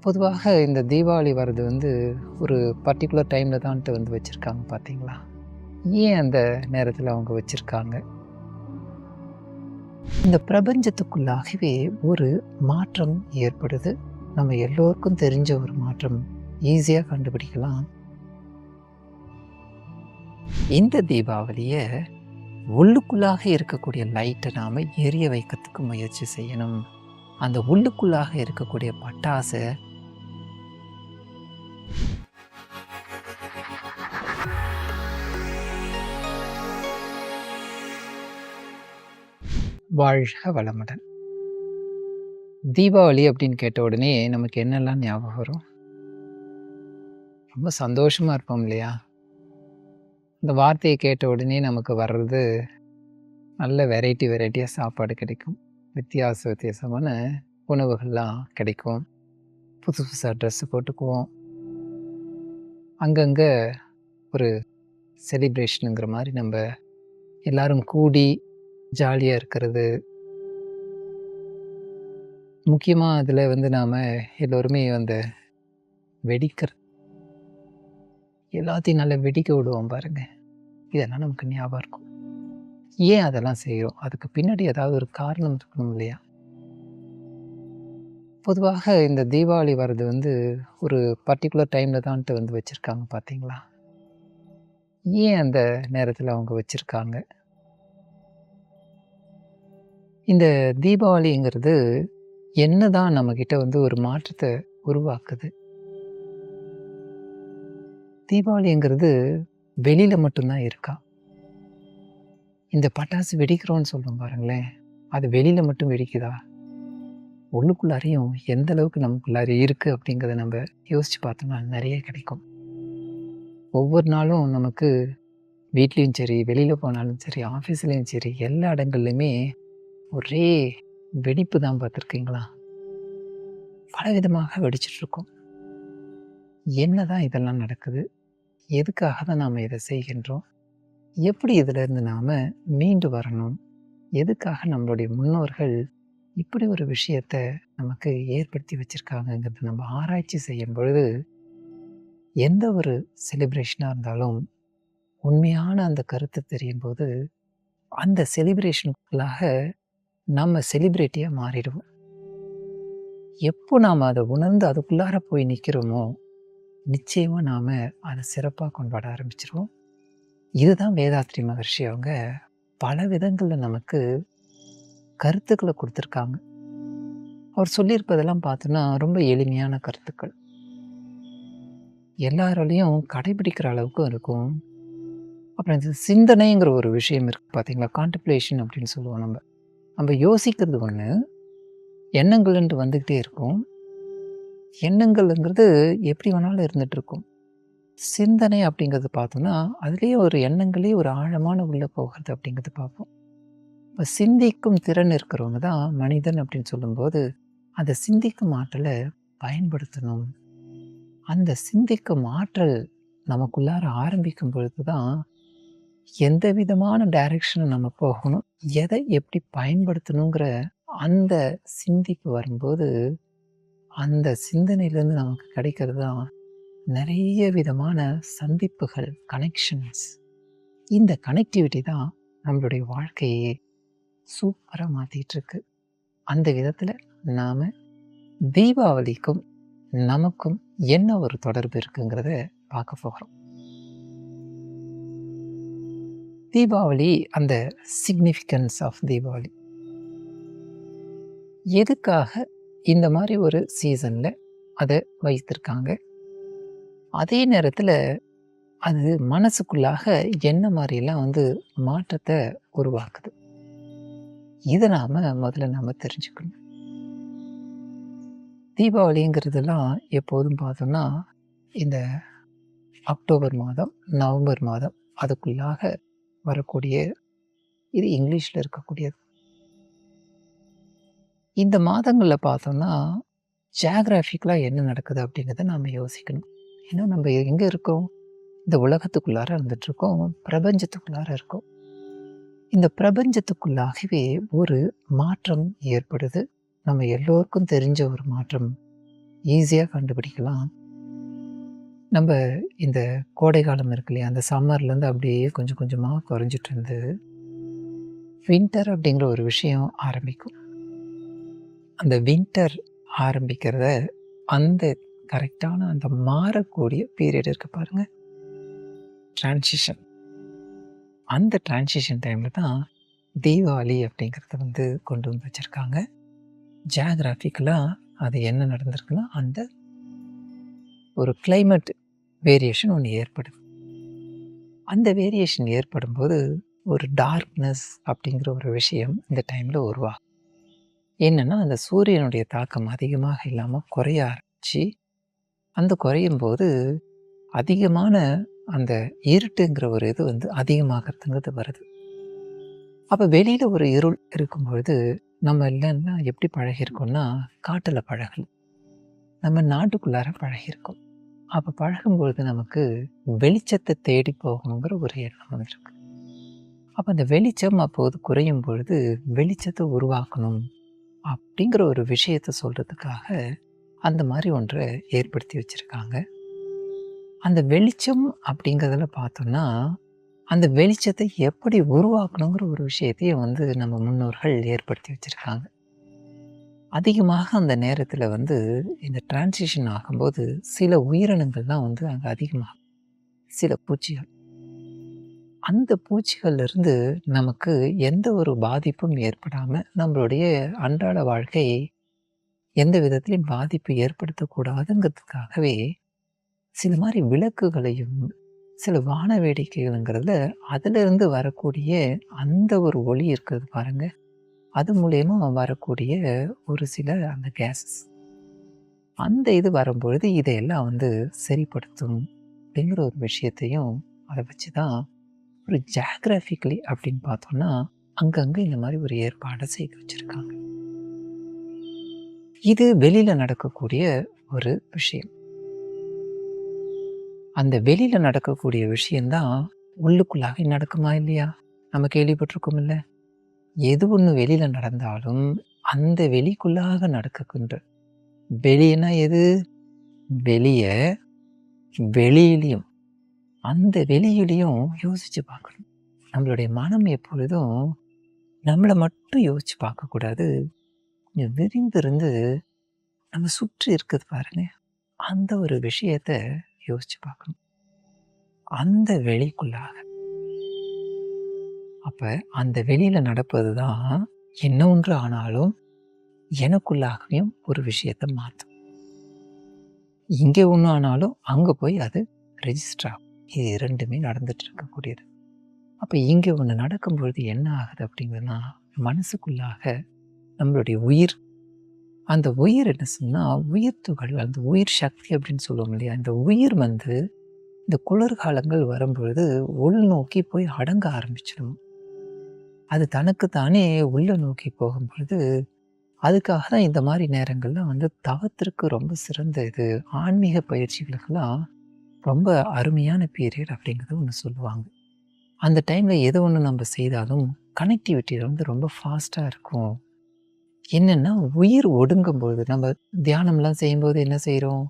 பொதுவாக இந்த தீபாவளி வர்றது வந்து ஒரு பர்டிகுலர் டைமில் தான்ட்டு வந்து வச்சுருக்காங்க பார்த்தீங்களா ஏன் அந்த நேரத்தில் அவங்க வச்சுருக்காங்க? இந்த பிரபஞ்சத்துக்குள்ளாகவே ஒரு மாற்றம் ஏற்படுது. நம்ம எல்லோருக்கும் தெரிஞ்ச ஒரு மாற்றம். ஈஸியாக கண்டுபிடிக்கலாம். இந்த தீபாவளியை உள்ளுக்குள்ளாக இருக்கக்கூடிய லைட்டை நாம் எரிய வைக்கிறதுக்கு முயற்சி செய்யணும். அந்த உள்ளுக்குள்ளாக இருக்கக்கூடிய பட்டாசை வாழ்க வளமுடன். தீபாவளி அப்படின்னு கேட்ட உடனே நமக்கு என்னெல்லாம் ஞாபகம் வரும்? ரொம்ப சந்தோஷமாக இருப்போம் இல்லையா? இந்த வார்த்தையை கேட்ட உடனே நமக்கு வர்றது நல்ல வெரைட்டி வெரைட்டியாக சாப்பாடு கிடைக்கும். வித்தியாச வித்தியாசமான உணவுகள்லாம் கிடைக்கும். புதுசு புதுசாக ட்ரெஸ்ஸு போட்டுக்குவோம். அங்கங்கே ஒரு செலிப்ரேஷனுங்கிற மாதிரி நம்ம எல்லாரும் கூடி ஜாலியாக இருக்கிறது. முக்கியமாக அதில் வந்து நாம் எல்லோருமே அந்த வெடிக்கிற எல்லாத்தையும் நல்லா வெடிக்க விடுவோம் பாருங்கள் இதெல்லாம் நமக்கு ஞாபகம் இருக்கும். ஏன் அதெல்லாம் செய்கிறோம் அதுக்கு பின்னாடி ஏதாவது ஒரு காரணம் இருக்கணும் இல்லையா? பொதுவாக இந்த தீபாவளி வர்றது வந்து ஒரு பர்டிகுலர் டைமில் தான்ட்டு வந்து வச்சுருக்காங்க பார்த்தீங்களா ஏன் அந்த நேரத்தில் அவங்க வச்சுருக்காங்க? இந்த தீபாவளிங்கிறது என்ன தான் நம்மக்கிட்ட வந்து ஒரு மாற்றத்தை உருவாக்குது? தீபாவளிங்கிறது வெளியில் மட்டும்தான் இருக்கா? இந்த பட்டாசு வெடிக்கிறோன்னு சொல்கிறோம் பாருங்களேன். அது வெளியில் மட்டும் வெடிக்குதா? உள்ளுக்குள்ளாரையும் எந்த அளவுக்கு நமக்குள்ளார இருக்குது அப்படிங்கிறத நம்ம யோசித்து பார்த்தோம்னா நிறைய கிடைக்கும். ஒவ்வொரு நாளும் நமக்கு வீட்லேயும் சரி வெளியில் போனாலும் சரி ஆஃபீஸ்லேயும் சரி எல்லா இடங்கள்லையுமே ஒரே வெடிப்பு தான் பார்த்துருக்கீங்களா? பலவிதமாக வெடிச்சிட்ருக்கோம். என்ன தான் இதெல்லாம் நடக்குது? எதுக்காக தான் நாம் இதை செய்கின்றோம்? எப்படி இதிலிருந்து நாம் மீண்டு வரணும்? எதுக்காக நம்மளுடைய முன்னோர்கள் இப்படி ஒரு விஷயத்தை நமக்கு ஏற்படுத்தி வச்சுருக்காங்கங்கிறத நம்ம ஆராய்ச்சி செய்யும் பொழுது எந்த ஒரு செலிப்ரேஷனாக இருந்தாலும் உண்மையான அந்த கருத்து தெரியும் போது அந்த செலிப்ரேஷனுக்குள்ளாக நம்ம செலிப்ரிட்டியாக மாறிடுவோம். எப்போ நாம் அதை உணர்ந்து அதுக்குள்ளார போய் நிற்கிறோமோ நிச்சயமாக நாம் அதை சிறப்பாக கொண்டாட ஆரம்பிச்சிருவோம். இதுதான் வேதாத்ரி மகர்ஷி அவங்க பல விதங்களில் நமக்கு கருத்துக்களை கொடுத்துருக்காங்க. அவர் சொல்லியிருப்பதெல்லாம் பார்த்தோன்னா ரொம்ப எளிமையான கருத்துக்கள். எல்லாராலையும் கடைபிடிக்கிற அளவுக்கும் இருக்கும். அப்புறம் இந்த சிந்தனைங்கிற ஒரு விஷயம் இருக்குது பார்த்தீங்களா? கான்டம்ப்ளேஷன் அப்படின்னு சொல்லுவோம் நம்ம. நம்ம யோசிக்கிறது ஒன்று எண்ணங்கள்ன்ட்டு வந்துக்கிட்டே இருக்கும். எண்ணங்கள்ங்கிறது எப்படி வேணாலும் இருந்துகிட்டு இருக்கும் சிந்தனை அப்படிங்கிறது பார்த்தோம்னா அதுலேயே ஒரு எண்ணங்களே ஒரு ஆழமான உள்ளே போகிறது அப்படிங்கிறது பார்ப்போம். இப்போ சிந்திக்கும் திறன் இருக்கிறவங்க தான் மனிதன் அப்படின்னு சொல்லும்போது அந்த சிந்திக்கும் ஆற்றலை பயன்படுத்தணும். அந்த சிந்திக்கும் ஆற்றல் நமக்குள்ளார ஆரம்பிக்கும் பொழுது தான் எந்த விதமான டைரக்ஷனை நம்ம போகணும் எதை எப்படி பயன்படுத்தணுங்கிற அந்த சிந்திப்பு வரும்போது அந்த சிந்தனையிலேருந்து நமக்கு கிடைக்கிறது தான் நிறைய விதமான சந்திப்புகள் கனெக்ஷன்ஸ் இந்த கனெக்டிவிட்டி தான் நம்மளுடைய வாழ்க்கையே சூப்பராக மாற்றிட்டுருக்கு அந்த விதத்தில் நாம் தீபாவளிக்கும் நமக்கும் என்ன ஒரு தொடர்பு இருக்குங்கிறத பார்க்க போகிறோம் தீபாவளி அந்த சிக்னிஃபிகன்ஸ் ஆஃப் தீபாவளி. எதுக்காக இந்த மாதிரி ஒரு சீசனில் அதை வைத்திருக்காங்க? அதே நேரத்தில் அது மனசுக்குள்ளாக என்ன மாதிரிலாம் வந்து மாற்றத்தை உருவாக்குது? இதை நாம் முதல்ல நாம் தெரிஞ்சுக்கணும். தீபாவளிங்கிறதெல்லாம் எப்போதும் பார்த்தோம்னா இந்த அக்டோபர் மாதம் நவம்பர் மாதம் அதுக்குள்ளாக வரக்கூடிய இது இங்கிலீஷில் இருக்கக்கூடியது. இந்த மாதங்களில் பார்த்தோம்னா ஜியாகிராஃபிக்கலாக என்ன நடக்குது அப்படிங்கிறத நாம் யோசிக்கணும். ஏன்னா நம்ம எங்கே இருக்கோம்? இந்த உலகத்துக்குள்ளார இருந்துகிட்ருக்கோம் பிரபஞ்சத்துக்குள்ளார இருக்கோம். இந்த பிரபஞ்சத்துக்குள்ளாகவே ஒரு மாற்றம் ஏற்படுது. நம்ம எல்லோருக்கும் தெரிஞ்ச ஒரு மாற்றம். ஈஸியாக கண்டுபிடிக்கலாம். நம்ம இந்த கோடை காலம் இருக்கு இல்லையா? அந்த சம்மர்லேருந்து அப்படியே கொஞ்சம் கொஞ்சமாக குறைஞ்சிட்டு இருந்து வின்டர் அப்படிங்கிற ஒரு விஷயம் ஆரம்பிக்கும். அந்த வின்டர் ஆரம்பிக்கிறத அந்த கரெக்டான அந்த மாறக்கூடிய பீரியட் இருக்கு பாருங்க. டிரான்சிஷன் அந்த டிரான்சிஷன் டைமில் தான் தீபாவளி அப்படிங்கிறத வந்து கொண்டு வந்து வச்சுருக்காங்க. ஜியாகிராஃபிக்கலாக அது என்ன நடந்திருக்குன்னா அந்த ஒரு கிளைமேட் வேரியேஷன் ஒன்று ஏற்படுது. அந்த வேரியேஷன் ஏற்படும்போது ஒரு டார்க்னஸ் அப்படிங்கிற ஒரு விஷயம் இந்த டைமில் உருவாகும். என்னென்னா அந்த சூரியனுடைய தாக்கம் அதிகமாக இல்லாமல் குறைய ஆரம்பிச்சு அந்த குறையும் போது அதிகமான அந்த இருட்டுங்கிற ஒரு இது வந்து அதிகமாகிறதுங்கிறது வருது. அப்போ வெளியில் ஒரு இருள் இருக்கும்பொழுது நம்ம இல்லைன்னா எப்படி பழகிருக்கோம்னா காட்டில் பழகல நம்ம நாட்டுக்குள்ளார பழகிருக்கோம் அப்போ பழகும்பொழுது நமக்கு வெளிச்சத்தை தேடி போகணுங்கிற ஒரு எண்ணம் வந்திருக்கு. அப்போ அந்த வெளிச்சம் அப்போது குறையும் பொழுது வெளிச்சத்தை உருவாக்கணும் அப்படிங்கிற ஒரு விஷயத்தை சொல்கிறதுக்காக அந்த மாதிரி ஒன்றை ஏற்படுத்தி வச்சுருக்காங்க. அந்த வெளிச்சம் அப்படிங்கிறதுல பார்த்தோம்னா அந்த வெளிச்சத்தை எப்படி உருவாக்கணுங்கிற ஒரு விஷயத்தையும் வந்து நம்ம முன்னோர்கள் ஏற்படுத்தி வச்சுருக்காங்க. அதிகமாக அந்த நேரத்தில் வந்து இந்த டிரான்சிஷன் ஆகும்போது சில உயிரினங்கள்லாம் வந்து அங்கே அதிகமாகும் சில பூச்சிகள். அந்த பூச்சிகள்லேருந்து நமக்கு எந்த ஒரு பாதிப்பும் ஏற்படாமல் நம்மளுடைய அன்றாட வாழ்க்கை எந்த விதத்திலையும் பாதிப்பு ஏற்படுத்தக்கூடாதுங்கிறதுக்காகவே சில மாதிரி விளக்குகளையும் சில வான வேடிக்கைகளுங்கிறதுல அதிலிருந்து வரக்கூடிய அந்த ஒரு ஒளி இருக்கிறது பாருங்கள் அது மூலயமா வரக்கூடிய ஒரு சில அந்த கேஸஸ் அந்த இது வரும்பொழுது இதையெல்லாம் வந்து சரிப்படுத்தும் அப்படிங்கிற ஒரு விஷயத்தையும் அதை வச்சு தான் ஒரு ஜாகிராஃபிக்கலி அப்படின்னு பார்த்தோம்னா அங்கங்கே இந்த மாதிரி ஒரு ஏற்பாடை செய்து வச்சுருக்காங்க. இது வெளியில் நடக்கக்கூடிய ஒரு விஷயம். அந்த வெளியில் நடக்கக்கூடிய விஷயந்தான் உள்ளுக்குள்ளாக நடக்குமா இல்லையா? நம்ம கேள்விப்பட்டிருக்கோம் இல்லை? எது ஒன்று வெளியில் நடந்தாலும் அந்த வெளிக்குள்ளாக நடக்குகின்ற வெளியனா எது? வெளியே வெளியிலையும் அந்த வெளியிலையும் யோசித்து பார்க்கணும். நம்மளுடைய மனம் எப்பொழுதும் நம்மளை மட்டும் யோசித்து பார்க்கக்கூடாது கொஞ்சம் விரிந்திருந்து நம்ம சுற்றி இருக்குது பாருங்க. அந்த ஒரு விஷயத்த யோசிச்சு பார்க்கணும். அந்த வெளிக்குள்ளாக. அப்போ அந்த வெளியில் நடப்பது தான் என்ன ஒன்று ஆனாலும் எனக்குள்ளாகவும் ஒரு விஷயத்தை மாற்றும் இங்கே ஒன்று ஆனாலும் அங்கே போய் அது ரெஜிஸ்டர் ஆகும். இது இரண்டுமே நடந்துட்டு இருக்கக்கூடியது. அப்போ இங்கே ஒன்று நடக்கும் பொழுது என்ன ஆகுது அப்படிங்கிறதுனா மனசுக்குள்ளாக நம்மளுடைய உயிர் அந்த உயிர் என்ன சொன்னால் உயிர் துகள் அந்த உயிர் சக்தி அப்படின்னு சொல்லுவோம் இல்லையா இந்த உயிர் வந்து இந்த குளிர்காலங்கள் வரும்பொழுது உள்நோக்கி போய் அடங்க ஆரம்பிச்சிடும். அது தனக்கு தானே நோக்கி போகும் பொழுது அதுக்காக தான் இந்த மாதிரி நேரங்கள்லாம் வந்து தவத்திற்கு ரொம்ப சிறந்த இது ஆன்மீக பயிற்சிகளுக்கெல்லாம் ரொம்ப அருமையான பீரியட் அப்படிங்கிறது ஒன்று சொல்லுவாங்க. அந்த டைமில் எது ஒன்று நம்ம செய்தாலும் கனெக்டிவிட்டி வந்து ரொம்ப ஃபாஸ்ட்டாக இருக்கும். என்னென்னா உயிர் ஒடுங்கும்போது நம்ம தியானம்லாம் செய்யும்போது என்ன செய்கிறோம்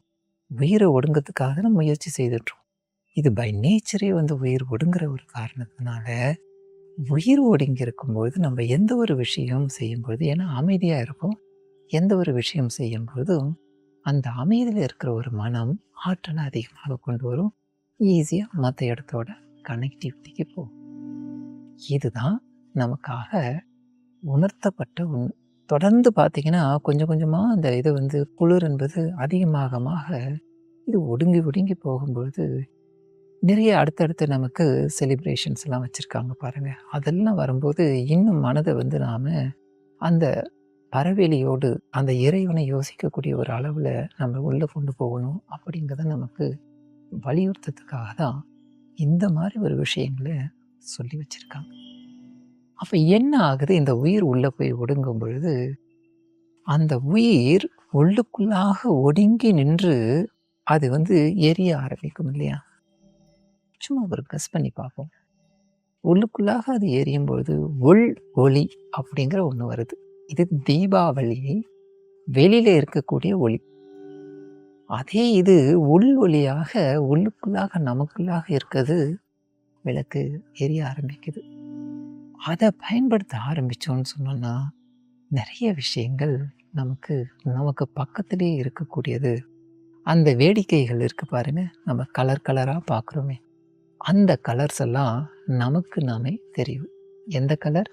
உயிரை ஒடுங்கிறதுக்காக நம்ம முயற்சி செய்துட்றோம் இது பை நேச்சரே வந்து உயிர் ஒடுங்குற ஒரு காரணத்தினால உயிர் ஒடுங்கி இருக்கும்பொழுது நம்ம எந்த ஒரு விஷயம் செய்யும்பொழுது ஏன்னா அமைதியாக இருப்போம். எந்த ஒரு விஷயம் செய்யும்பொழுதும் அந்த அமைதியில் இருக்கிற ஒரு மனம் ஆற்றலை அதிகமாக கொண்டு வரும். ஈஸியாக மற்ற இடத்தோட கனெக்டிவிட்டிக்கு போகும். இதுதான் நமக்காக உணர்த்தப்பட்ட ஒன்று தொடர்ந்து பார்த்தீங்கன்னா கொஞ்சம் கொஞ்சமாக அந்த இது வந்து குளிர் என்பது அதிகமாகமாக இது ஒடுங்கி ஒடுங்கி போகும்பொழுது நிறைய அடுத்தடுத்து நமக்கு செலிப்ரேஷன்ஸ் எல்லாம் வச்சுருக்காங்க பாருங்கள் அதெல்லாம் வரும்போது இன்னும் மனதை வந்து நாம் அந்த பறவெளியோடு அந்த இறைவனை யோசிக்கக்கூடிய ஒரு அளவில் நம்ம உள்ளே கொண்டு போகணும் அப்படிங்கிறத நமக்கு வலியுறுத்ததுக்காக தான் இந்த மாதிரி ஒரு விஷயங்களை சொல்லி வச்சுருக்காங்க. அப்போ என்ன ஆகுது? இந்த உயிர் உள்ளே போய் ஒடுங்கும் பொழுது அந்த உயிர் உள்ளுக்குள்ளாக ஒடுங்கி நின்று அது வந்து எரிய ஆரம்பிக்கும் இல்லையா? சும்மா ஒரு கஸ் பண்ணி பார்ப்போம். உள்ளுக்குள்ளாக அது எரியும் பொழுது உள் ஒளி அப்படிங்கிற ஒன்று வருது. இது தீபாவளி வெளியில் இருக்கக்கூடிய ஒளி. அதே இது உள் ஒளியாக உள்ளுக்குள்ளாக நமக்குள்ளாக இருக்கிறது விளக்கு எரிய ஆரம்பிக்குது. அதை பயன்படுத்த ஆரம்பித்தோன்னு சொன்னோன்னா நிறைய விஷயங்கள் நமக்கு நமக்கு பக்கத்திலே இருக்கக்கூடியது. அந்த வேடிக்கைகள் இருக்குது பாருங்கள் நம்ம கலர் கலராக பார்க்குறோமே. அந்த கலர்ஸ் எல்லாம் நமக்கு நாமே தெரியும் எந்த கலர்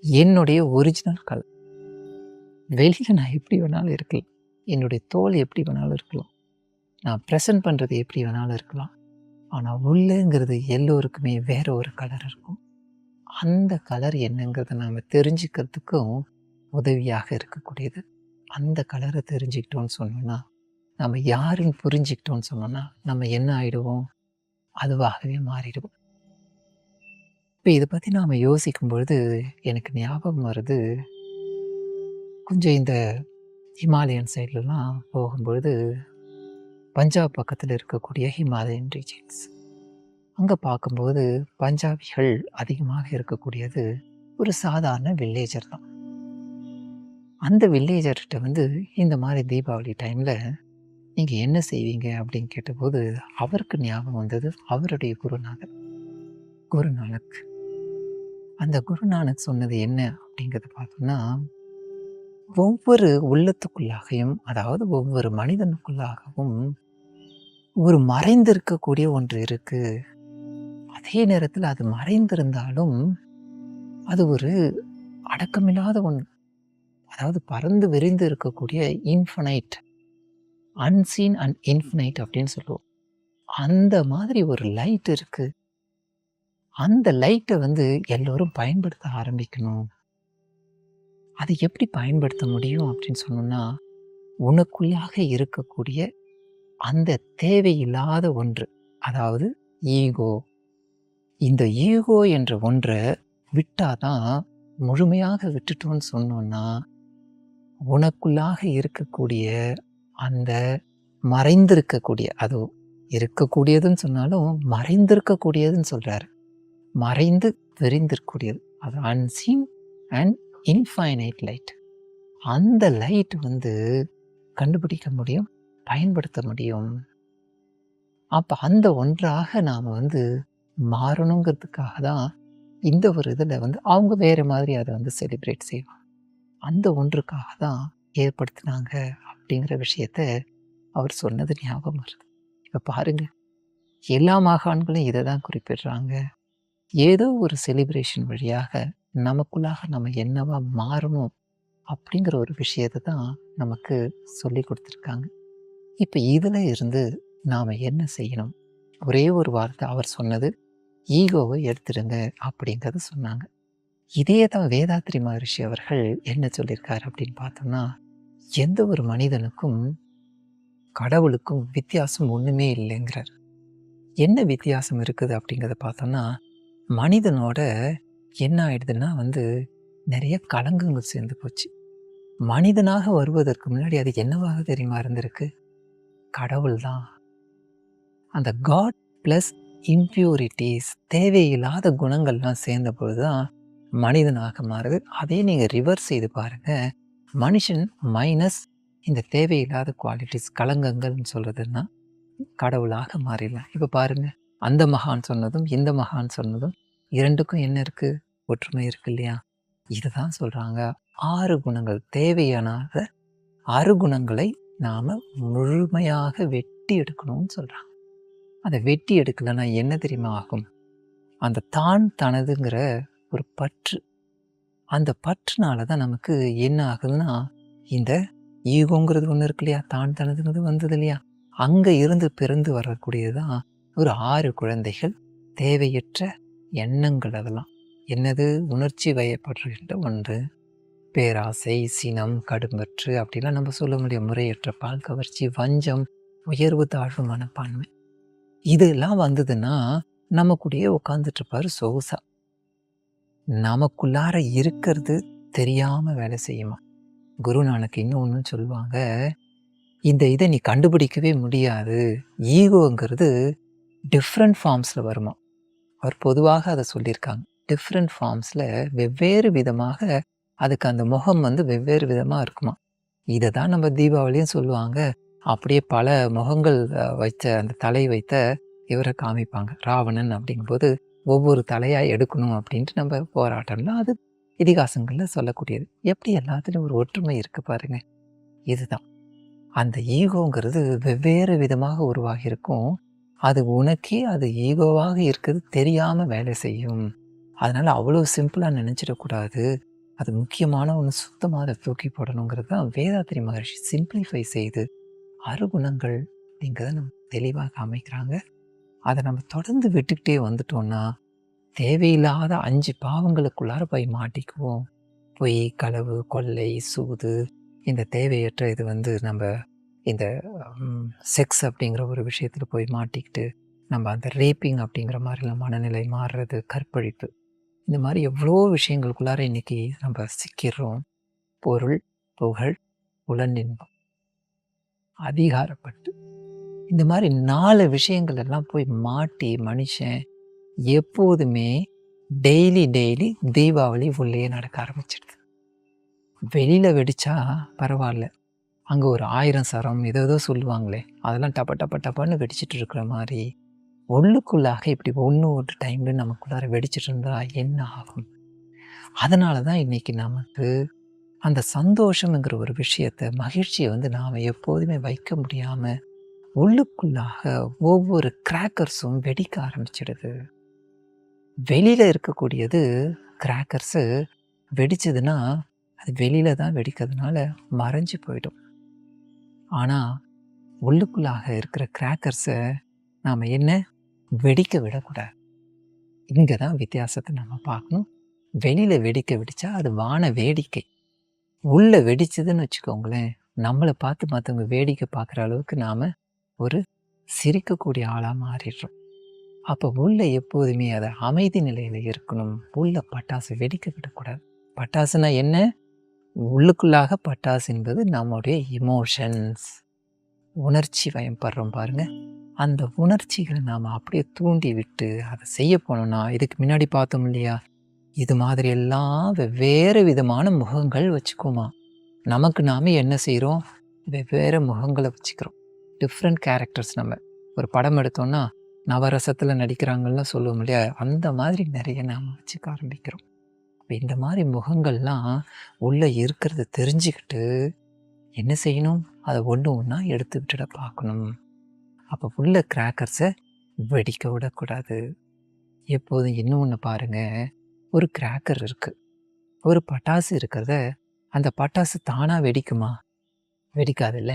என்னுடைய ஒரிஜினல் கலர் வெளியில் நான் எப்படி வேணாலும் இருக்கலாம். என்னுடைய தோல் எப்படி வேணாலும் இருக்கலாம். நான் ப்ரெசன்ட் பண்ணுறது எப்படி வேணாலும் இருக்கலாம். ஆனால் உள்ளேங்கிறது எல்லோருக்குமே வேற ஒரு கலர் இருக்கும். அந்த கலர் என்னங்கிறத நாம் தெரிஞ்சுக்கிறதுக்கும் உதவியாக இருக்கக்கூடியது. அந்த கலரை தெரிஞ்சுக்கிட்டோன்னு சொன்னோன்னா நம்ம யாருன்னு புரிஞ்சுக்கிட்டோன்னு சொன்னோன்னா நம்ம என்ன ஆகிடுவோம் அதுவாகவே மாறிடும் இப்போ இதை பற்றி நாம் யோசிக்கும் பொழுது எனக்கு ஞாபகம் வருது. கொஞ்சம் இந்த ஹிமாலயன் சைட்லலாம் போகும்பொழுது பஞ்சாப் பக்கத்தில் இருக்கக்கூடிய ஹிமாலயன் ரீஜன்ஸ் அங்கே பார்க்கும்போது பஞ்சாபிகள் அதிகமாக இருக்கக்கூடியது ஒரு சாதாரண வில்லேஜர் தான். அந்த வில்லேஜர்கிட்ட வந்து இந்த மாதிரி தீபாவளி டைமில் நீங்கள் என்ன செய்வீங்க? அப்படின்னு கேட்டபோது அவருக்கு ஞாபகம் வந்தது அவருடைய குருநாதர். குருநானக். அந்த குருநானக் சொன்னது என்ன அப்படிங்கிறத பார்த்தோம்னா ஒவ்வொரு உள்ளத்துக்குள்ளாகையும் அதாவது ஒவ்வொரு மனிதனுக்குள்ளாகவும் ஒரு மறைந்திருக்கக்கூடிய ஒன்று இருக்குது அதே நேரத்தில் அது மறைந்திருந்தாலும் அது ஒரு அடக்கமில்லாத ஒன்று. அதாவது பறந்து விரிந்து இருக்கக்கூடிய இன்ஃபனைட் அன்சீன் அண்ட் இன்ஃபினைட் அப்படின்னு சொல்லுவோம். அந்த மாதிரி ஒரு லைட் இருக்குது அந்த லைட்டை வந்து எல்லோரும் பயன்படுத்த ஆரம்பிக்கணும். அதை எப்படி பயன்படுத்த முடியும் அப்படின்னு சொன்னோம்னா உனக்குள்ளாக இருக்கக்கூடிய அந்த தேவையில்லாத ஒன்று அதாவது ஈகோ. இந்த ஈகோ என்ற ஒன்றை விட்டாதான் முழுமையாக விட்டுட்டோன்னு சொன்னோன்னா உனக்குள்ளாக இருக்கக்கூடிய அந்த மறைந்திருக்கக்கூடிய அது இருக்கக்கூடியதுன்னு சொன்னாலும் மறைந்திருக்கக்கூடியதுன்னு சொல்கிறாரு மறைந்து விரிந்திருக்கக்கூடியது. அது அன்சீன் அண்ட் இன்ஃபைனைட் லைட் அந்த லைட் வந்து கண்டுபிடிக்க முடியும் பயன்படுத்த முடியும். அப்போ அந்த ஒன்றாக நாம் வந்து மாறணுங்கிறதுக்காக தான் இந்த ஒரு இதில் வந்து அவங்க வேறு மாதிரி அதை வந்து செலிப்ரேட் செய்வாங்க. அந்த ஒன்றுக்காக தான் ஏற்படுத்தினாங்க அப்படிங்கிற விஷயத்த அவர் சொன்னது ஞாபகம் வருது. இப்போ பாருங்கள் எல்லா மாகாண்களும் இதை தான் குறிப்பிடுறாங்க. ஏதோ ஒரு செலிப்ரேஷன் வழியாக நமக்குள்ளாக நம்ம என்னவா மாறணும் அப்படிங்கிற ஒரு விஷயத்தை தான் நமக்கு சொல்லி கொடுத்துருக்காங்க. இப்போ இதில் இருந்து நாம் என்ன செய்யணும்? ஒரே ஒரு வார்த்தை அவர் சொன்னது ஈகோவை எடுத்துடுங்க அப்படிங்கிறத சொன்னாங்க. இதே தான் வேதாத்ரி மகரிஷி அவர்கள் என்ன சொல்லியிருக்காரு அப்படின்னு பார்த்தோம்னா எந்த ஒரு மனிதனுக்கும் கடவுளுக்கும் வித்தியாசம் ஒன்றுமே இல்லைங்கிறார். என்ன வித்தியாசம் இருக்குது அப்படிங்கிறத பார்த்தோம்னா மனிதனோட என்ன ஆயிடுதுன்னா வந்து நிறைய கலங்கங்கள் சேர்ந்து போச்சு. மனிதனாக வருவதற்கு முன்னாடி அது என்னவாக தெரியுமா இருந்திருக்கு? கடவுள் தான் அந்த காட் ப்ளஸ் இம்ப்யூரிட்டிஸ் தேவையில்லாத குணங்கள்லாம் சேர்ந்த பொழுது தான் மனிதனாக மாறுது. அதே நீங்கள் ரிவர்ஸ் செய்து பாருங்கள் மனுஷன் மைனஸ் இந்த தேவையில்லாத குவாலிட்டிஸ் கலங்கங்கள்னு சொல்கிறதுன்னா கடவுளாக மாறிடலாம். இப்போ பாருங்கள் அந்த மகான் சொன்னதும் இந்த மகான் சொன்னதும் இரண்டுக்கும் என்ன இருக்குது ஒற்றுமை இருக்கு இல்லையா? இதுதான் சொல்கிறாங்க ஆறு குணங்கள் தேவையான ஆறு குணங்களை நாம் முழுமையாக வெட்டி எடுக்கணும்னு சொல்கிறாங்க அதை வெட்டி எடுக்கலைன்னா என்ன தெரியுமா ஆகும்? அந்த தான் தனதுங்கிற ஒரு பற்று அந்த பற்றுனால தான் நமக்கு என்ன ஆகுதுன்னா இந்த ஈகோங்கிறது ஒன்று இருக்கு இல்லையா? தான் தனதுங்கிறது வந்தது இல்லையா? அங்கே இருந்து பிறந்து வரக்கூடியது தான் ஒரு ஆறு குழந்தைகள் தேவையற்ற எண்ணங்கள் அதெல்லாம். என்னது? உணர்ச்சி வயப்படுகின்ற ஒன்று. பேராசை சினம் கடும்பற்று அப்படிலாம் நம்ம சொல்ல முடியும். முறையற்ற பால் கவர்ச்சி வஞ்சம் உயர்வு தாழ்வு மனப்பான்மை. இதெல்லாம் வந்ததுன்னா நம்ம கூடயே உட்காந்துட்டு இருப்பாரு நமக்குள்ளார இருக்கிறது தெரியாமல் வேலை செய்யுமா? குரு இன்னொன்று சொல்லுவாங்க இந்த இதை நீ கண்டுபிடிக்கவே முடியாது. ஈகோங்கிறது டிஃப்ரெண்ட் ஃபார்ம்ஸில் வருமா? அவர் பொதுவாக அதை சொல்லியிருக்காங்க. டிஃப்ரெண்ட் ஃபார்ம்ஸில் வெவ்வேறு விதமாக அதுக்கு அந்த முகம் வந்து வெவ்வேறு விதமாக இருக்குமா? இதை தான் நம்ம தீபாவளியும் சொல்லுவாங்க. அப்படியே பல முகங்கள் வைத்த அந்த தலை வைத்த இவரை காமிப்பாங்க. ராவணன் அப்படிங்கும்போது, ஒவ்வொரு தலையாக எடுக்கணும் அப்படின்ட்டு நம்ம போராட்டம்னா அது இதிகாசங்களில் சொல்லக்கூடியது. எப்படி எல்லாத்துலேயும் ஒரு ஒற்றுமை இருக்குது பாருங்க. இதுதான். அந்த ஈகோங்கிறது வெவ்வேறு விதமாக உருவாகியிருக்கும். அது உனக்கே அது ஈகோவாக இருக்கிறது தெரியாமல் வேலை செய்யும். அதனால் அவ்வளோ சிம்பிளாக நினச்சிடக்கூடாது அது முக்கியமான ஒன்று சுத்தமாக அதை தூக்கி போடணுங்கிறது தான் வேதாத்திரி மகர்ஷி சிம்ப்ளிஃபை செய்து, அருகுணங்கள் அப்படிங்கிறத நம்ம தெளிவாக அமைக்கிறாங்க அதை நம்ம தொடர்ந்து விட்டுக்கிட்டே வந்துட்டோம்னா, தேவையில்லாத அஞ்சு பாவங்களுக்குள்ளார போய் மாட்டிக்குவோம். பொய், களவு, கொள்ளை, சூது இந்த தேவையற்ற இது வந்து நம்ம இந்த செக்ஸ் அப்படிங்கிற ஒரு விஷயத்தில் போய் மாட்டிக்கிட்டு, நம்ம அந்த ரேப்பிங் அப்படிங்கிற மாதிரிலாம் மனநிலை மாறுறது, கற்பழிப்பு. இந்த மாதிரி எவ்வளோ விஷயங்களுக்குள்ளார இன்னைக்கு நம்ம சிக்கிறோம். பொருள், புகழ், உளநின்பம் அதிகாரப்பட்டு. இந்த மாதிரி நாலு விஷயங்கள் எல்லாம் போய் மாட்டி மனுஷன் எப்போதுமே டெய்லி டெய்லி தீபாவளி உள்ளேயே நடக்க ஆரம்பிச்சிடுது. வெளியில் வெடிச்சா பரவாயில்ல அங்கே ஒரு ஆயிரம் சரம் ஏதோ சொல்லுவாங்களே, அதெல்லாம் டப டப டபன்னு வெடிச்சிட்டு இருக்கிற மாதிரி உள்ளுக்குள்ளாக இப்படி ஒன்று ஒரு டைமில் நமக்குள்ளார வெடிச்சிட்டு இருந்தா என்ன ஆகும்? அதனால தான் இன்றைக்கி நமக்கு அந்த சந்தோஷம்ங்கிற ஒரு விஷயத்தை மகிழ்ச்சியை வந்து நாம் எப்போதுமே வைக்க முடியாமல் உள்ளுக்குள்ளாக ஒவ்வொரு கிராக்கர்ஸும் வெடிக்க ஆரம்பிச்சிடுது. வெளியில் இருக்கக்கூடியது கிராக்கர்ஸு வெடிச்சதுன்னா, அது வெளியில தான் வெடிக்கிறதுனால மறைஞ்சு போயிடும். ஆனால் உள்ளுக்குள்ளாக இருக்கிற கிராக்கர்ஸை நாம் என்ன வெடிக்க விடக்கூடாது. இங்கே தான் வித்தியாசத்தை நம்ம பார்க்கணும். வெளியில் வெடிக்க வெடித்தா அது வான வேடிக்கை. உள்ளே வெடிச்சதுன்னு வச்சுக்கோங்களேன், நம்மளை பார்த்து மற்றவங்க வேடிக்கை பார்க்குற அளவுக்கு நாம் ஒரு சிரிக்கக்கூடிய ஆளாக மாறிடுறோம். அப்போ உள்ள எப்போதுமே அது அமைதி நிலையில் இருக்கணும். உள்ள பட்டாசு வெடிக்க விடக்கூடாது. பட்டாசுனா என்ன? உள்ளுக்குள்ளாக பட்டாசு என்பது நம்முடைய இமோஷன்ஸ் உணர்ச்சி வயப்படுறோம் பாருங்க. அந்த உணர்ச்சிகளை நாம் அப்படியே தூண்டி விட்டு, அதை செய்ய போனோம்னா, இதுக்கு முன்னாடி பார்த்தோம் இல்லையா? இது மாதிரி எல்லாம் வெவ்வேறு விதமான முகங்கள் வச்சுக்குமா நமக்கு நாம் என்ன செய்கிறோம் வெவ்வேறு முகங்களை வச்சுக்கிறோம். டிஃப்ரெண்ட் கேரக்டர்ஸ் நம்ம. ஒரு படம் எடுத்தோன்னா நவரசத்தில் நடிக்கிறாங்கள்லாம் சொல்லுவோம் இல்லையா? அந்த மாதிரி நிறைய நாம் வச்சுக்க ஆரம்பிக்கிறோம். இப்போ இந்த மாதிரி முகங்கள்லாம் உள்ளே இருக்கிறத தெரிஞ்சுக்கிட்டு, என்ன செய்யணும்? அதை ஒன்று ஒன்றா எடுத்து விட்டுட பார்க்கணும். அப்போ உள்ள கிராக்கர்ஸை வெடிக்க விடக்கூடாது. எப்போதும் இன்னும் ஒன்று பாருங்கள் ஒரு கிராக்கர் இருக்குது ஒரு பட்டாசு இருக்கிறத, அந்த பட்டாசு தானாக வெடிக்குமா? வெடிக்காதுல்ல.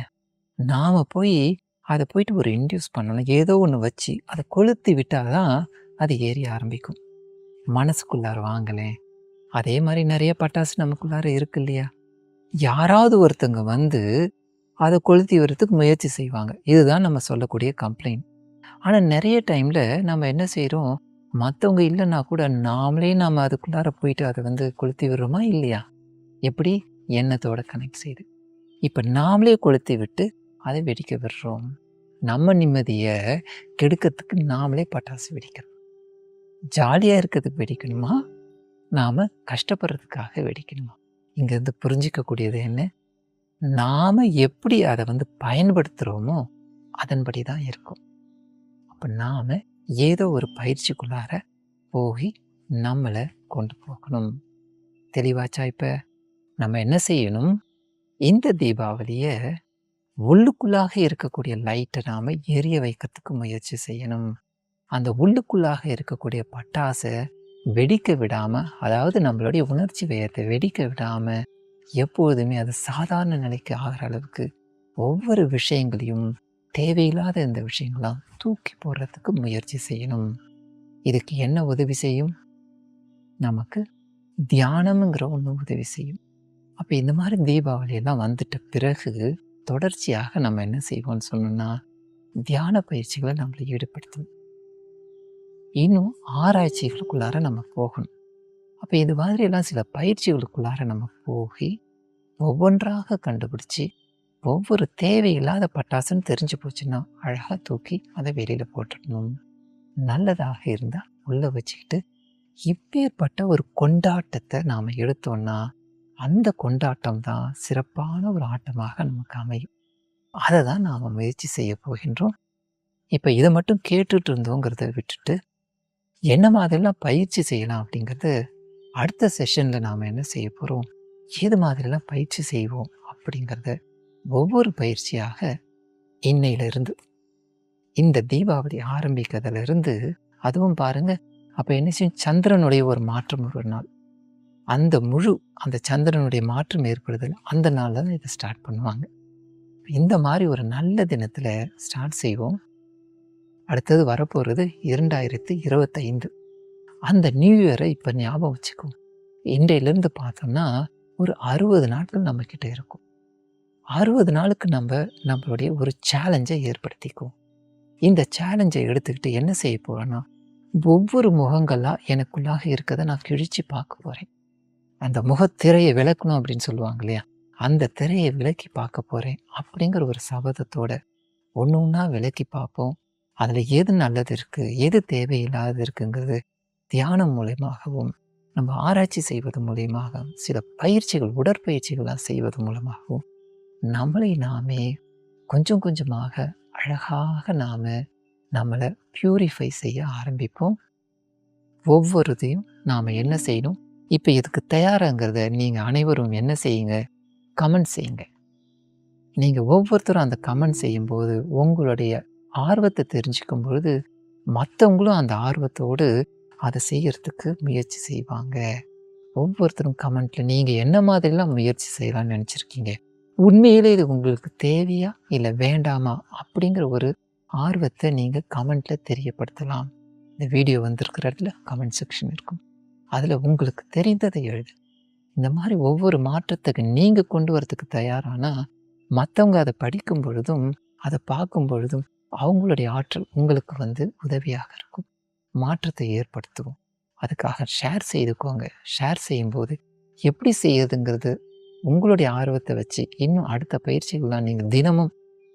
நாம் போய் அதை போயிட்டு ஒரு இன்டியூஸ் பண்ணணும். ஏதோ ஒன்று வச்சு அதை கொளுத்தி விட்டால் தான் அது ஏறி ஆரம்பிக்கும். மனசுக்குள்ளார வாங்களேன். அதே மாதிரி நிறைய பட்டாசு நமக்குள்ளார இருக்கு இல்லையா? யாராவது ஒருத்தங்க வந்து அதை கொளுத்தி விடுறதுக்கு முயற்சி செய்வாங்க. இதுதான் நம்ம சொல்லக்கூடிய கம்ப்ளைண்ட். ஆனால் நிறைய டைமில் நம்ம என்ன செய்கிறோம் மற்றவங்க இல்லைன்னா கூட நாமளே நாம் அதுக்குள்ளார போயிட்டு அதை வந்து கொளுத்தி விடுறோமா? இல்லையா? எப்படி? எண்ணத்தோட கனெக்ட் செய்து. இப்போ நாமளே கொளுத்தி விட்டு அதை வெடிக்க விடுறோம். நம்ம நிம்மதியை கெடுக்கிறதுக்கு நாமளே பட்டாசு வெடிக்கிறோம். ஜாலியாக இருக்கிறதுக்கு வெடிக்கணுமா? நாம் கஷ்டப்படுறதுக்காக வெடிக்கணுமா? இங்கேருந்து புரிஞ்சிக்கக்கூடியது என்ன? நாம் எப்படி அதை வந்து பயன்படுத்துகிறோமோ அதன்படி தான் இருக்கும். அப்போ நாம் ஏதோ ஒரு பயிற்சிக்குள்ளார போய் நம்மளை கொண்டு போகணும். தெளிவாச்சா இப்போ நம்ம என்ன செய்யணும்? இந்த தீபாவளியை உள்ளுக்குள்ளாக இருக்கக்கூடிய லைட்டை நாம் எரிய வைக்கிறதுக்கு முயற்சி செய்யணும். அந்த உள்ளுக்குள்ளாக இருக்கக்கூடிய பட்டாசை வெடிக்க விடாமல் அதாவது நம்மளுடைய உணர்ச்சி வயத்தை வெடிக்க விடாமல் எப்போதுமே அது சாதாரண நிலைக்கு ஆகிற அளவுக்கு ஒவ்வொரு விஷயங்களையும் தேவையில்லாத இந்த விஷயங்களாம் தூக்கி போடுறதுக்கு முயற்சி செய்யணும். இதுக்கு என்ன உதவி செய்யும்? நமக்கு தியானம்ங்கிற ஒன்று உதவி செய்யும். அப்போ இந்த மாதிரி தீபாவளியெல்லாம் வந்துட்ட பிறகு, தொடர்ச்சியாக நம்ம என்ன செய்வோம்னு சொன்னோம்னா, தியான பயிற்சிகளை நம்மளை ஈடுபடுத்தணும். இன்னும் ஆராய்ச்சிகளுக்குள்ளார நம்ம போகணும். அப்போ இது மாதிரியெல்லாம் சில பயிற்சிகளுக்குள்ளார நம்ம போகி, ஒவ்வொன்றாக கண்டுபிடிச்சு, ஒவ்வொரு தேவையில்லாத பட்டாசுன்னு தெரிஞ்சு போச்சுன்னா, அழகாக தூக்கி அதை வெளியில் போட்டுடணும். நல்லதாக இருந்தால் உள்ளே வச்சுக்கிட்டு, இப்பேற்பட்ட ஒரு கொண்டாட்டத்தை நாம் எடுத்தோம்னா, அந்த கொண்டாட்டம் தான் சிறப்பான ஒரு ஆட்டமாக நமக்கு அமையும். அதை தான் நாம் முயற்சி செய்ய போகின்றோம். இப்போ இதை மட்டும் கேட்டுட்டு இருந்தோங்கிறத விட்டுட்டு என்ன மாதிரிலாம் பயிற்சி செய்யலாம் அப்படிங்கிறது அடுத்த செஷனில் நாம் என்ன செய்ய போகிறோம் ஏது மாதிரிலாம் பயிற்சி செய்வோம்? அப்படிங்கிறத ஒவ்வொரு பயிற்சியாக இன்னையிலிருந்து இந்த தீபாவளி ஆரம்பிக்கிறதுலேருந்து அதுவும் பாருங்க அப்போ என்ன செய்யும் சந்திரனுடைய ஒரு மாற்றம் ஒரு நாள். அந்த முழு அந்த சந்திரனுடைய மாற்றம் ஏற்படுதல் அந்த நாளில் தான் இதை ஸ்டார்ட் பண்ணுவாங்க. இந்த மாதிரி ஒரு நல்ல தினத்தில் ஸ்டார்ட் செய்வோம். அடுத்தது வரப்போகிறது இரண்டாயிரத்தி இருபத்தைந்து. அந்த நியூ இயரை இப்போ ஞாபகம் வச்சுக்கும் இன்றையிலேருந்து பார்த்தோம்னா ஒரு அறுபது நாட்கள் நம்மக்கிட்ட இருக்கும். அறுபது நாளுக்கு நம்ம நம்மளுடைய ஒரு சேலஞ்சை ஏற்படுத்திக்குவோம். இந்த சேலஞ்சை எடுத்துக்கிட்டு என்ன செய்ய போகிறோன்னா ஒவ்வொரு முகங்களாக எனக்குள்ளாக இருக்கதை நான் கிழித்து பார்க்க போகிறேன் அந்த முகத்திரையை விளக்கணும் அப்படின்னு சொல்லுவாங்க இல்லையா? அந்த திரையை விளக்கி பார்க்க போகிறேன் அப்படிங்கிற ஒரு சபதத்தோட ஒன்று ஒன்றா விளக்கி பார்ப்போம். அதில் எது நல்லது இருக்குது எது தேவையில்லாதது இருக்குங்கிறது தியானம் மூலயமாகவும் நம்ம ஆராய்ச்சி செய்வது மூலியமாக சில பயிற்சிகள் உடற்பயிற்சிகள்லாம் செய்வது மூலமாகவும் நம்மளை நாமே கொஞ்சம் கொஞ்சமாக அழகாக நாம் நம்மளை பியூரிஃபை செய்ய ஆரம்பிப்போம். ஒவ்வொருதையும் நாம் என்ன செய்யணும்? இப்போ இதுக்கு தயாராங்கிறத நீங்கள் அனைவரும் என்ன செய்யுங்க? கமெண்ட் செய்யுங்க. நீங்கள் ஒவ்வொருத்தரும் அந்த கமெண்ட் செய்யும்போது உங்களுடைய ஆர்வத்தை தெரிஞ்சுக்கும் பொழுது மற்றவங்களும் அந்த ஆர்வத்தோடு அதை செய்யறதுக்கு முயற்சி செய்வாங்க. ஒவ்வொருத்தரும் கமெண்ட்டில் நீங்கள் என்ன மாதிரிலாம் முயற்சி செய்யலாம்னு நினச்சிருக்கீங்க? உண்மையிலே இது உங்களுக்கு தேவையா? இல்லை வேண்டாமா? அப்படிங்கிற ஒரு ஆர்வத்தை நீங்கள் கமெண்ட்டில் தெரியப்படுத்தலாம். இந்த வீடியோ வந்திருக்கிற இடத்துல கமெண்ட் செக்ஷன் இருக்கும். அதில் உங்களுக்கு தெரிந்ததை எழுது. இந்த மாதிரி ஒவ்வொரு மாற்றத்துக்கு நீங்கள் கொண்டு வரத்துக்கு தயாரானா மற்றவங்க அதை படிக்கும் பொழுதும் அதை பார்க்கும் பொழுதும் அவங்களுடைய ஆற்றல் உங்களுக்கு வந்து உதவியாக இருக்கும். மாற்றத்தை ஏற்படுத்துவோம். அதுக்காக ஷேர் செய்துக்கோங்க. ஷேர் செய்யும்போது எப்படி செய்யறதுங்கிறது உங்களுடைய ஆர்வத்தை வச்சு இன்னும் அடுத்த பயிற்சிகள்லாம் நீங்கள் தினமும்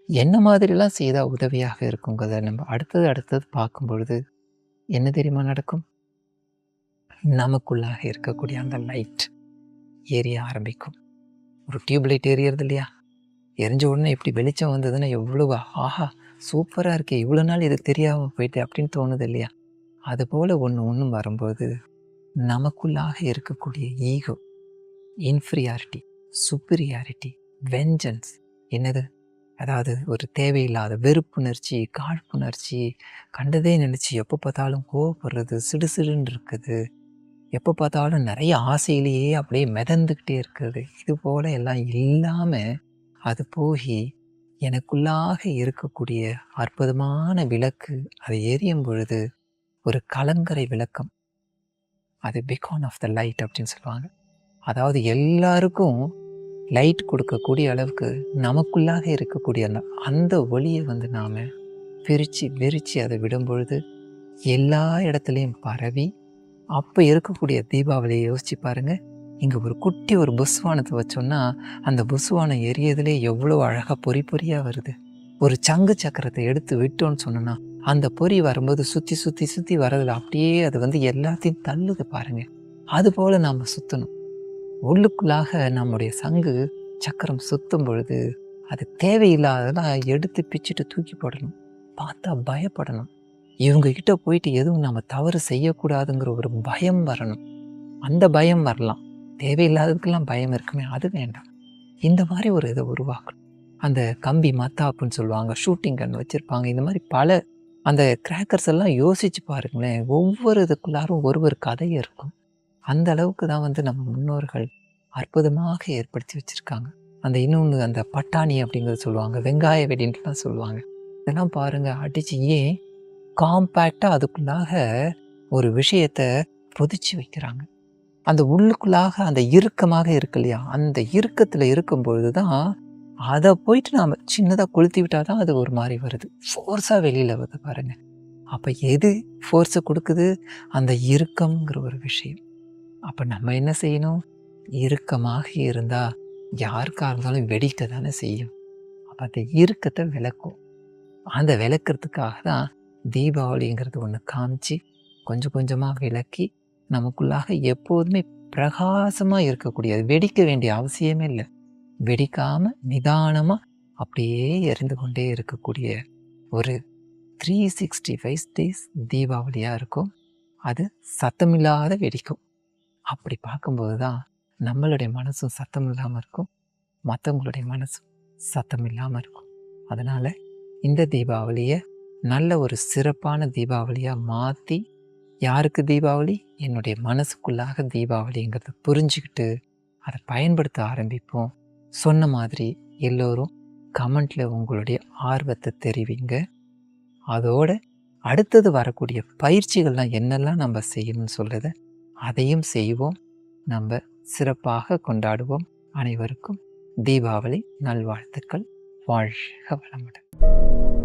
என்ன மாதிரிலாம் செய்தால் உதவியாக இருக்குங்கிறத நம்ம அடுத்தது அடுத்தது பார்க்கும் பொழுது என்ன தெரியுமா நடக்கும்? நமக்குள்ளாக இருக்கக்கூடிய அந்த லைட் எரிய ஆரம்பிக்கும். ஒரு டியூப் லைட் எரியறது இல்லையா? எரிஞ்ச உடனே இப்படி வெளிச்சம் வந்ததுன்னா எவ்வளவு ஆஹா சூப்பராக இருக்கே இவ்வளோ நாள் இது தெரியாமல் போயிட்டு அப்படின்னு தோணுது இல்லையா? அதுபோல் ஒன்று ஒன்றும் வரும்போது நமக்குள்ளாக இருக்கக்கூடிய ஈகோ இன்ஃபீரியாரிட்டி சுப்பீரியாரிட்டி வெஞ்சன்ஸ் என்னது? அதாவது ஒரு தேவையில்லாத வெறுப்புணர்ச்சி காழ்ப்புணர்ச்சி கண்டதே நினச்சி எப்போ பார்த்தாலும் கோவப்படுறது சிடு சிடுன்னு இருக்குது. எப்போ பார்த்தாலும் நிறைய ஆசையிலேயே அப்படியே மிதந்துக்கிட்டே இருக்கிறது இது போல் எல்லாம் இல்லாமல் அது போய் எனக்குள்ளாக இருக்கக்கூடிய அற்புதமான விளக்கு அது எரியும் பொழுது ஒரு கலங்கரை விளக்கம். அது பிகான் ஆஃப் த லைட் அப்படின்னு சொல்லுவாங்க. அதாவது எல்லாருக்கும் லைட் கொடுக்கக்கூடிய அளவுக்கு நமக்குள்ளாக இருக்கக்கூடிய அந்த அந்த ஒளியை வந்து நாம் பிரித்து விரித்து அதை விடும் பொழுது எல்லா இடத்துலையும் பரவி அப்போ இருக்கக்கூடிய தீபாவளியை யோசித்து பாருங்கள் இங்கே ஒரு குட்டி ஒரு புஸ்வானத்தை வச்சோன்னா அந்த புஸ்வானம் எரியதுலே எவ்வளோ அழகாக பொறி பொறியாக வருது. ஒரு சங்கு சக்கரத்தை எடுத்து விட்டோன்னு சொன்னோன்னா அந்த பொறி வரும்போது சுற்றி சுற்றி சுற்றி வரதில் அப்படியே அது வந்து எல்லாத்தையும் தள்ளுது பாருங்கள் அதுபோல் நாம் சுற்றணும் உள்ளுக்குள்ளாக நம்முடைய சங்கு சக்கரம் சுற்றும் பொழுது அது தேவையில்லாததெல்லாம் எடுத்து பிச்சுட்டு தூக்கி போடணும். பார்த்தா பயப்படணும். இவங்கக்கிட்ட போயிட்டு எதுவும் நம்ம தவறு செய்யக்கூடாதுங்கிற ஒரு பயம் வரணும். அந்த பயம் வரலாம். தேவையில்லாததுக்கெல்லாம் பயம் இருக்குமே அது வேண்டாம். இந்த மாதிரி ஒரு இதை உருவாக்கணும். அந்த கம்பி மத்தாப்புன்னு சொல்லுவாங்க ஷூட்டிங் கன் வச்சுருப்பாங்க இந்த மாதிரி பல அந்த கிராக்கர்ஸ் எல்லாம் யோசிச்சு பாருங்களேன் ஒவ்வொரு இதுக்குள்ளாரும் ஒரு ஒரு கதை இருக்கும். அந்த அளவுக்கு தான் வந்து நம்ம முன்னோர்கள் அற்புதமாக ஏற்படுத்தி வச்சுருக்காங்க. அந்த இன்னொன்று அந்த பட்டாணி அப்படிங்கிறது சொல்லுவாங்க வெங்காய வெடின்ட்டுலாம் சொல்லுவாங்க. இதெல்லாம் பாருங்கள் அடித்து ஏன் காம்பேக்டாக அதுக்குள்ளாக ஒரு விஷயத்தை புதிச்சு வைக்கிறாங்க. அந்த உள்ளுக்குள்ளாக அந்த இறுக்கமாக இருக்கு இல்லையா? அந்த இறுக்கத்தில் இருக்கும் பொழுது தான் அதை போயிட்டு நாம் சின்னதாக கொளுத்தி விட்டால் தான் அது ஒரு மாதிரி வருது. ஃபோர்ஸாக வெளியில் வருது பாருங்கள் அப்போ எது ஃபோர்ஸை கொடுக்குது? அந்த இறுக்கம்ங்கிற ஒரு விஷயம். அப்போ நம்ம என்ன செய்யணும்? இறுக்கமாக இருந்தால் யாருக்காக இருந்தாலும் வெடிக்க தானே செய்யும். அப்போ அந்த இறுக்கத்தை விளக்கும். அந்த விளக்குறதுக்காக தான் தீபாவளிங்கிறது ஒன்று காமிச்சு கொஞ்சம் கொஞ்சமாக விளக்கி நமக்குள்ளாக எப்போதுமே பிரகாசமாக இருக்கக்கூடியது. வெடிக்க வேண்டிய அவசியமே இல்லை. வெடிக்காமல் நிதானமாக அப்படியே எரிந்து கொண்டே இருக்கக்கூடிய ஒரு த்ரீ சிக்ஸ்டி ஃபைவ் டேஸ் தீபாவளியாக இருக்கும். அது சத்தமில்லாத வெடிக்கும். அப்படி பார்க்கும்போது தான் நம்மளுடைய மனசும் சத்தம் இல்லாமல் இருக்கும். மற்றவங்களுடைய மனசும் சத்தம் இல்லாமல் இருக்கும். அதனால் இந்த தீபாவளியை நல்ல ஒரு சிறப்பான தீபாவளியாக மாற்றி யாருக்கு தீபாவளி? என்னுடைய மனசுக்குள்ளாக தீபாவளிங்கிறத புரிஞ்சுக்கிட்டு அதை பயன்படுத்த ஆரம்பிப்போம். சொன்ன மாதிரி எல்லோரும் கமெண்ட்டில் உங்களுடைய ஆர்வத்தை தெரிவிங்க. அதோட அடுத்தது வரக்கூடிய பயிற்சிகள்லாம் என்னெல்லாம் நம்ம செய்யணும்னு சொல்கிறத அதையும் செய்வோம். நம்ம சிறப்பாக கொண்டாடுவோம். அனைவருக்கும் தீபாவளி நல்வாழ்த்துக்கள். வாழ்க வளமுடன்.